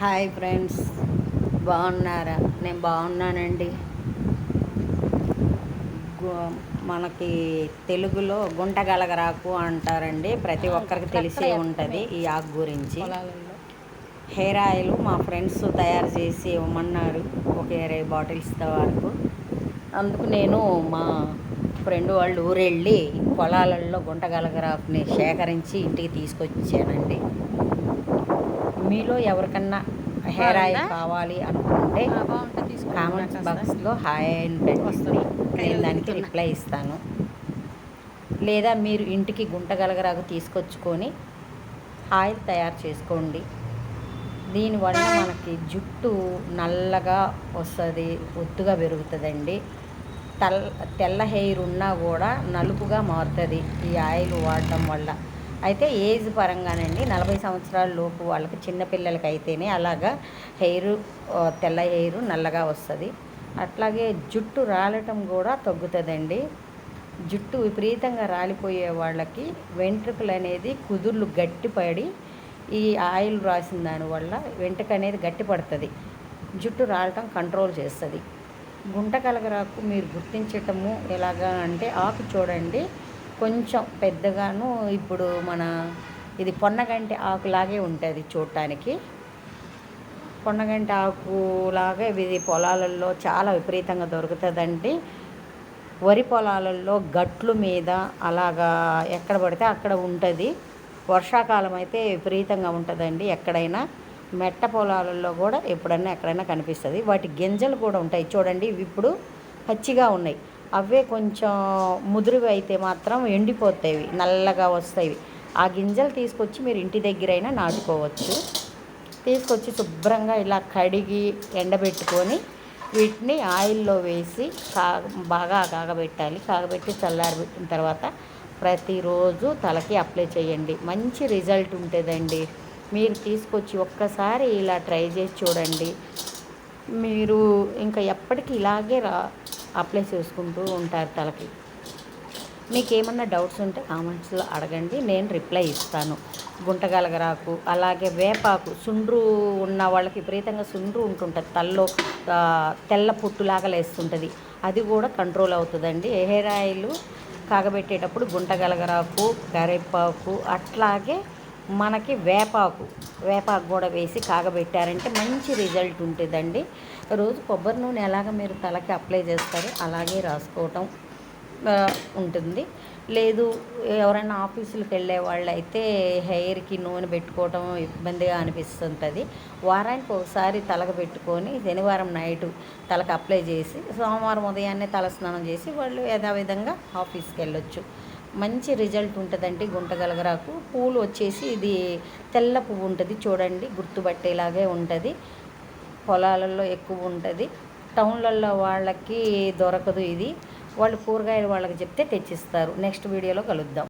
Hi friends. బాగున్నారా? నేను బాగున్నానండి. మనకి తెలుగులో గుంటగలగరాకు అంటారండి. ప్రతి ఒక్కరికి తెలిసే ఉంటుంది ఈ ఆకు గురించి. హెయిర్ ఆయిల్ మా ఫ్రెండ్స్ తయారు చేసి ఇవ్వమన్నారు ఒక ఇరవై బాటిల్స్తో వరకు. అందుకు నేను మా ఫ్రెండ్ వాళ్ళు ఊరెళ్ళి పొలాలలో గుంటగలగరాకుని సేకరించి ఇంటికి తీసుకొచ్చానండి. మీలో ఎవరికన్నా హెయిర్ ఆయిల్? కావాలి అనుకుంటే కామెంట్స్ నాకు బాక్స్లో హాయ్ అని పెట్టండి. నేను దానికి. రిప్లై ఇస్తాను లేదా మీరు ఇంటికి గుంటగలగరాకు తీసుకొచ్చుకొని ఆయిల్ తయారు చేసుకోండి దీనివల్ల మనకి జుట్టు నల్లగా వస్తుంది ఒత్తుగా పెరుగుతుందండి తెల్ల తెల్ల హెయిర్ ఉన్నా కూడా నలుపుగా మారుతుంది ఈ ఆయిల్ వాడటం వల్ల అయితే ఏజ్ పరంగానండి నలభై సంవత్సరాల లోపు వాళ్ళకి చిన్నపిల్లలకి అయితేనే అలాగా హెయిర్ తెల్ల హెయిర్ నల్లగా వస్తుంది. అట్లాగే జుట్టు రాలటం కూడా తగ్గుతుందండి. జుట్టు విపరీతంగా రాలిపోయే వాళ్ళకి వెంట్రుకలు అనేది కుదుర్లు గట్టిపడి ఈ ఆయిల్ రాసిన దానివల్ల వెంట్రుక అనేది గట్టిపడుతుంది. జుట్టు రాలటం కంట్రోల్ చేస్తుంది. గుంట కలగరాకు మీరు గుర్తించటము ఎలాగా అంటే ఆకు చూడండి. కొంచెం పెద్దగాను ఇప్పుడు మన ఇది పొన్నగంటి ఆకులాగే ఉంటుంది చూడటానికి పొన్నగంటి ఆకులాగా ఇది పొలాలలో చాలా విపరీతంగా దొరుకుతుందండి. వరి పొలాలలో గట్లు మీద అలాగా ఎక్కడ పడితే అక్కడ ఉంటుంది. వర్షాకాలం అయితే విపరీతంగా ఉంటుందండి ఎక్కడైనా. మెట్ట పొలాలలో కూడా ఎప్పుడైనా ఎక్కడైనా కనిపిస్తుంది. వాటి గింజలు కూడా ఉంటాయి. చూడండి ఇవి ఇప్పుడు పచ్చిగా ఉన్నాయి. అవే కొంచెం ముదురువి అయితే మాత్రం ఎండిపోతాయి నల్లగా వస్తాయి. ఆ గింజలు తీసుకొచ్చి మీరు ఇంటి దగ్గరైనా నాటుకోవచ్చు. తీసుకొచ్చి శుభ్రంగా ఇలా కడిగి ఎండబెట్టుకొని వీటిని ఆయిల్లో వేసి కా బాగా కాగబెట్టాలి. కాగబెట్టి చల్లారబెట్టిన తర్వాత ప్రతిరోజు తలకి అప్లై చేయండి. మంచి రిజల్ట్ ఉంటుందండి. మీరు తీసుకొచ్చి ఒక్కసారి ఇలా ట్రై చేసి చూడండి. మీరు ఇంకా ఎప్పటికీ ఇలాగే రా అప్లై చేసుకుంటూ ఉంటారు తలకి. మీకు ఏమన్నా డౌట్స్ ఉంటే కామెంట్స్లో అడగండి నేను రిప్లై ఇస్తాను. గుంటగలగరాకు అలాగే వేపాకు సుండ్రు ఉన్న వాళ్ళకి విపరీతంగా సుండ్రు ఉంటుంటుంది. తల్లో తెల్ల పుట్టులాగా లేస్తుంటుంది. అది కూడా కంట్రోల్ అవుతుందండి. హెయిర్ ఆయిల్ కాగబెట్టేటప్పుడు గుంటగలగరాకు కరివేపాకు అట్లాగే మనకి వేపాకు వేపాకు కూడా వేసి కాగబెట్టారంటే మంచి రిజల్ట్ ఉంటుందండి. రోజు కొబ్బరి నూనె ఎలాగ మీరు తలకి అప్లై చేస్తారో అలాగే రాసుకోవటం ఉంటుంది. లేదు ఎవరైనా ఆఫీసులకు వెళ్ళే వాళ్ళు అయితే హెయిర్కి నూనె పెట్టుకోవటం ఇబ్బందిగా అనిపిస్తుంటుంది. వారానికి ఒకసారి తలకు పెట్టుకొని శనివారం నైట్ తలకు అప్లై చేసి సోమవారం ఉదయాన్నే తల స్నానం చేసి వాళ్ళు యథావిధంగా ఆఫీస్కి వెళ్ళొచ్చు. మంచి రిజల్ట్ ఉంటుందండి గుంటగలగరాకు. పూలు వచ్చేసి ఇది తెల్ల పువ్వు ఉంటుంది చూడండి గుర్తుపట్టేలాగే ఉంటుంది. పొలాలలో ఎక్కువ ఉంటుంది. టౌన్లలో వాళ్ళకి దొరకదు ఇది. వాళ్ళు కూరగాయలు వాళ్ళకి చెప్తే తెచ్చిస్తారు. నెక్స్ట్ వీడియోలో కలుద్దాం.